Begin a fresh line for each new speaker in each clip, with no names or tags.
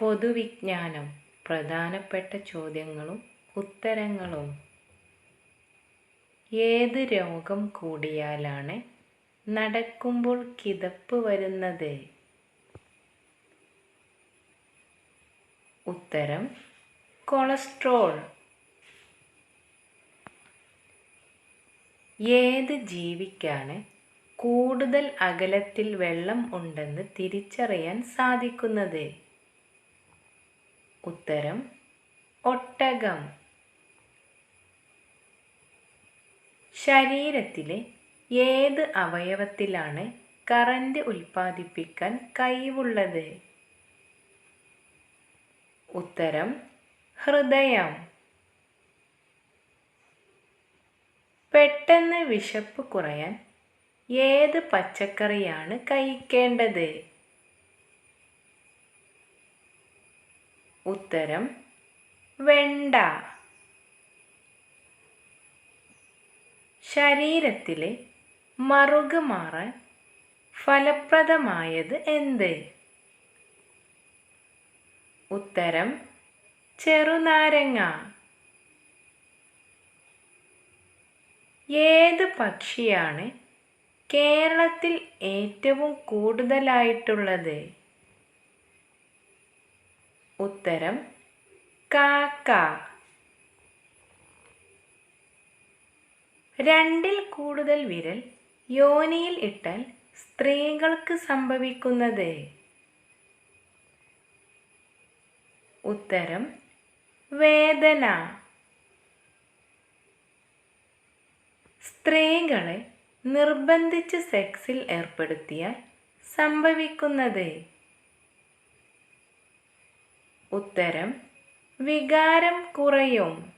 പൊതുവിജ്ഞാനം പ്രധാനപ്പെട്ട ചോദ്യങ്ങളും ഉത്തരങ്ങളും. ഏത് രോഗം കൂടിയാലാണ് നടക്കുമ്പോൾ കിതപ്പ് വരുന്നത്? ഉത്തരം കൊളസ്ട്രോൾ. ഏത് ജീവിക്കാണ് കൂടുതൽ അകലത്തിൽ വെള്ളം ഉണ്ടെന്ന് തിരിച്ചറിയാൻ സാധിക്കുന്നത്? ഉത്തരം ഒട്ടകം. ശരീരത്തിലെ ഏത് അവയവത്തിലാണ് കറന്റ് ഉൽപ്പാദിപ്പിക്കാൻ കഴിവുള്ളത്? ഉത്തരം ഹൃദയം. പെട്ടെന്ന് വിശപ്പ് കുറയാൻ ഏത് പച്ചക്കറിയാണ് കഴിക്കേണ്ടത്? ഉത്തരം വെണ്ട. ശരീരത്തിലെ മറുക് മാറാൻ ഫലപ്രദമായത് എന്ത്? ഉത്തരം ചെറുനാരങ്ങ. ഏത് പക്ഷിയാണ് കേരളത്തിൽ ഏറ്റവും കൂടുതലായിട്ടുള്ളത്? ഉത്തരം കാക്ക രണ്ടിൽ കൂടുതൽ വിരൽ യോനിയിൽ ഇട്ടാൽ സ്ത്രീകൾക്ക് സംഭവിക്കുന്നത്. ഉത്തരം വേദന. സ്ത്രീകളെ നിർബന്ധിച്ച് സെക്സിൽ ഏർപ്പെടുത്തിയാൽ സംഭവിക്കുന്നത്. ഉത്തരം വികാരം കുറയും.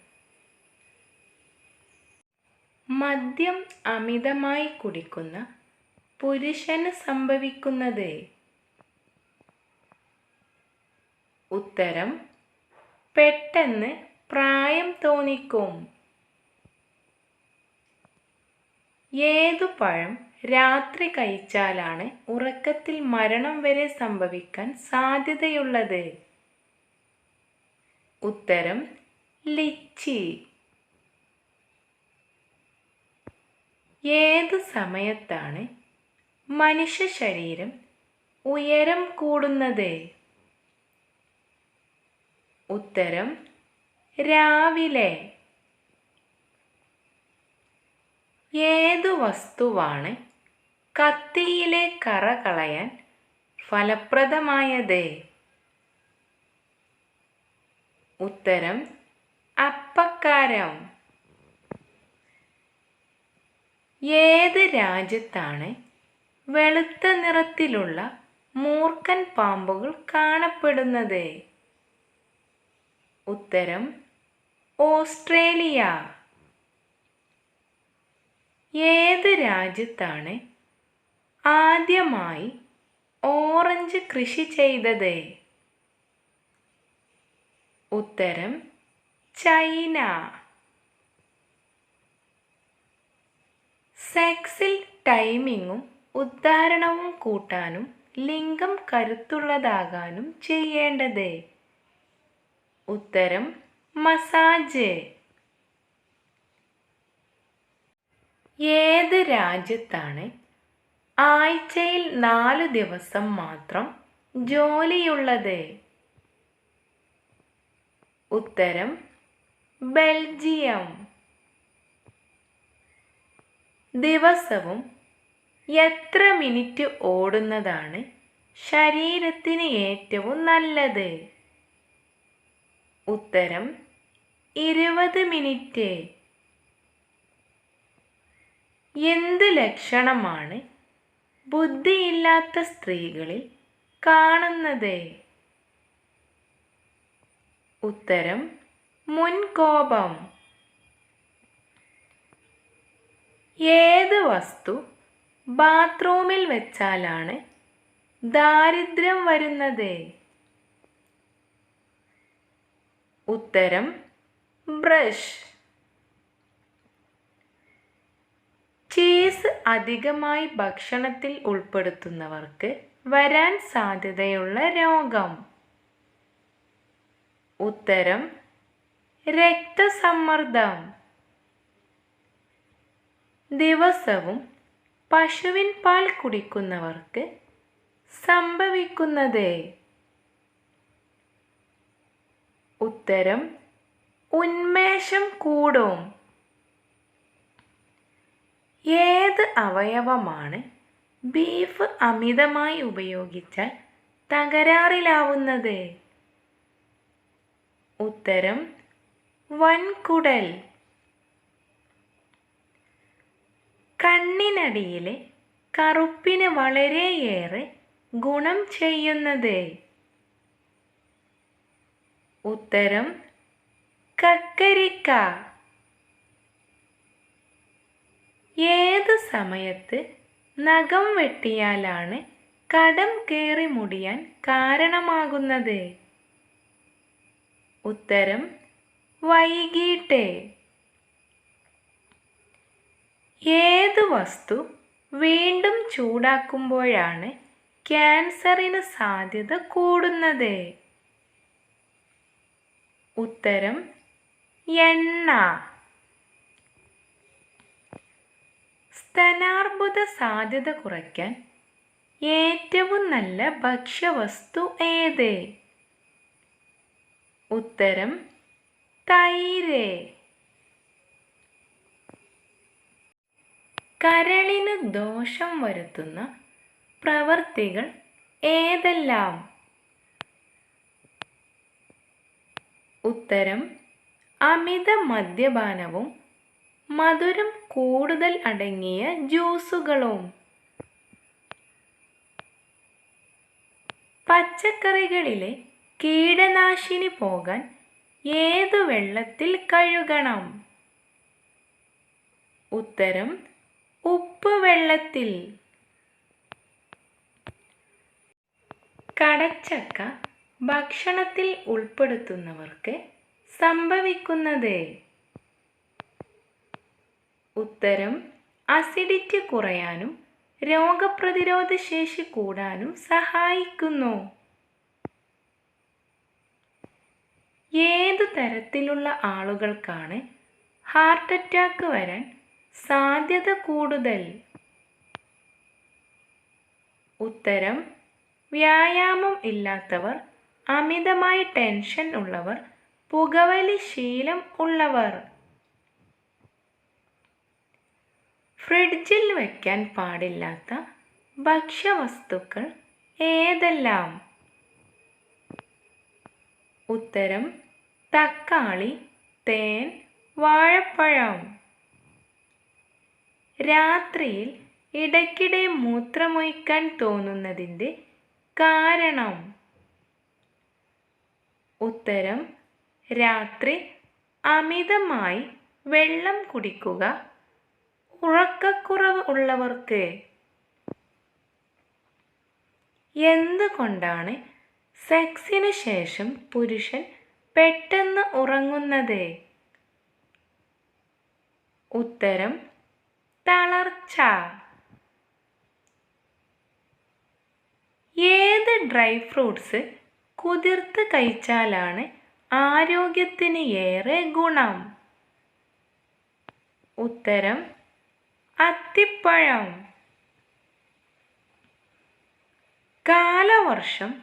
മദ്യം അമിതമായി കുടിക്കുന്ന പുരുഷന് സംഭവിക്കുന്നത്. ഉത്തരം പെട്ടെന്ന് പ്രായം തോന്നിക്കും. ഏതു പഴം രാത്രി കഴിച്ചാലാണ് ഉറക്കത്തിൽ മരണം വരെ സംഭവിക്കാൻ സാധ്യതയുള്ളത്? ഉത്തരം ലിച്ചി. ഏത് സമയത്താണ് മനുഷ്യ ശരീരം ഉയരം കൂടുന്നത്? ഉത്തരം രാവിലെ. ഏത് വസ്തുവാണ് കത്തിയിലെ കറ കളയാൻ ഫലപ്രദമായത്? ഉത്തരം അപ്പക്കാരം. ഏത് രാജ്യത്താണ് വെളുത്ത നിറത്തിലുള്ള മൂർക്കൻ പാമ്പുകൾ കാണപ്പെടുന്നത്? ഉത്തരം ഓസ്ട്രേലിയ. ഏത് രാജ്യത്താണ് ആദ്യമായി ഓറഞ്ച് കൃഷി ചെയ്തത്? ഉത്തരം ചൈന. സെക്സിൽ ടൈമിങ്ങും ഉദ്ധാരണവും കൂട്ടാനും ലിംഗം കരുത്തുള്ളതാകാനും ചെയ്യേണ്ടത്. ഉത്തരം മസാജ്. ഏത് രാജ്യത്താണ് ആഴ്ചയിൽ നാല് ദിവസം മാത്രം ജോലിയുള്ളത്? ഉത്തരം ബെൽജിയം. ദിവസവും എത്ര മിനിറ്റ് ഓടുന്നതാണ് ശരീരത്തിന് ഏറ്റവും നല്ലത്? ഉത്തരം ഇരുപത് മിനിറ്റ്. എന്ത് ലക്ഷണമാണ് ബുദ്ധിയില്ലാത്ത സ്ത്രീകളിൽ കാണുന്നത്? ഉത്തരം മുൻകോപം. ഏത് വസ്തു ബാത്റൂമിൽ വെച്ചാലാണ് ദാരിദ്ര്യം വരുന്നത്? ഉത്തരം ബ്രഷ്. ചീസ് അധികമായി ഭക്ഷണത്തിൽ ഉൾപ്പെടുത്തുന്നവർക്ക് വരാൻ സാധ്യതയുള്ള രോഗം. ഉത്തരം രക്തസമ്മർദ്ദം. ദിവസവും പശുവിൻ പാൽ കുടിക്കുന്നവർക്ക് സംഭവിക്കുന്നത്. ഉത്തരം ഉന്മേഷം കൂടും. ഏത് അവയവമാണ് ബീഫ് അമിതമായി ഉപയോഗിച്ചാൽ തകരാറിലാവുന്നത്? ഉത്തരം വൻകുടൽ. കണ്ണിനടിയിലെ കറുപ്പിന് വളരെയേറെ ഗുണം ചെയ്യുന്നത്. ഉത്തരം കക്കരിക്ക. ഏത് സമയത്ത് നഖം വെട്ടിയാലാണ് കടം കയറി മുടിയാൻ കാരണമാകുന്നത്? ഉത്തരം വൈകിട്ട്. ഏത് വസ്തു വീണ്ടും ചൂടാക്കുമ്പോഴാണ് ക്യാൻസറിന് സാധ്യത കൂടുന്നത്? ഉത്തരം എണ്ണ. സ്തനാർബുദ സാധ്യത കുറയ്ക്കാൻ ഏറ്റവും നല്ല ഭക്ഷ്യവസ്തു ഏത്? ഉത്തരം തൈര്. കരളിന് ദോഷം വരുത്തുന്ന പ്രവർത്തികൾ ഏതെല്ലാം? ഉത്തരം അമിത മദ്യപാനവും മധുരം കൂടുതൽ അടങ്ങിയ ജ്യൂസുകളും. പച്ചക്കറികളിലെ കീടനാശിനി പോകാൻ ഏതു വെള്ളത്തിൽ കഴുകണം? ഉത്തരം ഉപ്പ് വെള്ളത്തിൽ. കടച്ചക്ക ഭക്ഷണത്തിൽ ഉൾപ്പെടുത്തുന്നവർക്ക് സംഭവിക്കുന്നത്. ഉത്തരം അസിഡിറ്റി കുറയാനും രോഗപ്രതിരോധ ശേഷി കൂടാനും സഹായിക്കുന്നു. ഏതു തരത്തിലുള്ള ആളുകൾക്കാണ് ഹാർട്ട് അറ്റാക്ക് വരാൻ സാധ്യത കൂടുതൽ? ഉത്തരം വ്യായാമം ഇല്ലാത്തവർ അമിതമായ ടെൻഷൻ ഉള്ളവർ പുകവലി ശീലം ഉള്ളവർ. ഫ്രിഡ്ജിൽ വയ്ക്കാൻ പാടില്ലാത്ത ഭക്ഷ്യവസ്തുക്കൾ ഏതെല്ലാം? ഉത്തരം തക്കാളി തേൻ വാഴപ്പഴം. രാത്രിയിൽ ഇടയ്ക്കിടെ മൂത്രമൊഴിക്കാൻ തോന്നുന്നതിന്റെ കാരണം. ഉത്തരം രാത്രി അമിതമായി വെള്ളം കുടിക്കുക ഉറക്കക്കുറവ് ഉള്ളവർക്ക്. എന്തുകൊണ്ടാണ് സെക്സിന് ശേഷം പുരുഷൻ പെട്ടെന്ന് ഉറങ്ങുന്നത്? ഉത്തരം തളർച്ച. ഏത് ഡ്രൈ ഫ്രൂട്ട്സ് കുതിർത്ത് കഴിച്ചാലാണ് ആരോഗ്യത്തിന് ഏറെ ഗുണം? ഉത്തരം അത്തിപ്പഴം. കാലവർഷം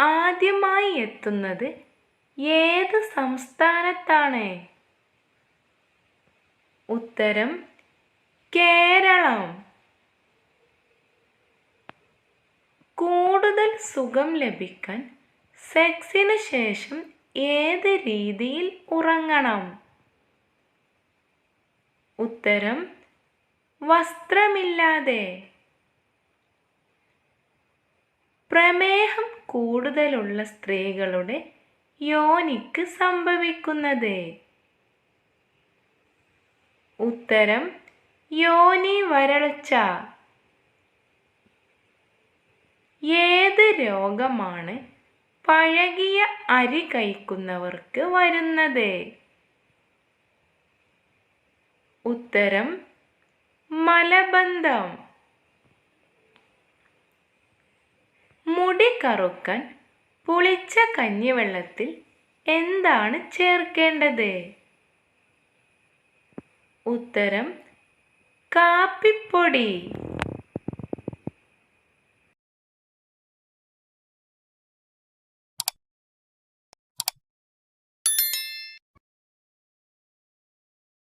ആദ്യമായി എത്തുന്നത് ഏത് സംസ്ഥാനത്താണ്? ഉത്തരം കേരളം. കൂടുതൽ സുഖം ലഭിക്കാൻ സെക്സിന് ശേഷം ഏത് രീതിയിൽ ഉറങ്ങണം? ഉത്തരം വസ്ത്രമില്ലാതെ. പ്രമേഹം കൂടുതലുള്ള സ്ത്രീകളുടെ യോനിക്ക് സംഭവിക്കുന്നത്? ഉത്തരം യോനി വരൾച്ച. ഏത് രോഗമാണ് പഴകിയ അരി കഴിക്കുന്നവർക്ക് വരുന്നത്? ഉത്തരം മലബന്ധം. മുടി കറുക്കാൻ പുളിച്ച കഞ്ഞിവെള്ളത്തിൽ എന്താണ് ചേർക്കേണ്ടത്? ഉത്തരം കാപ്പിപ്പൊടി.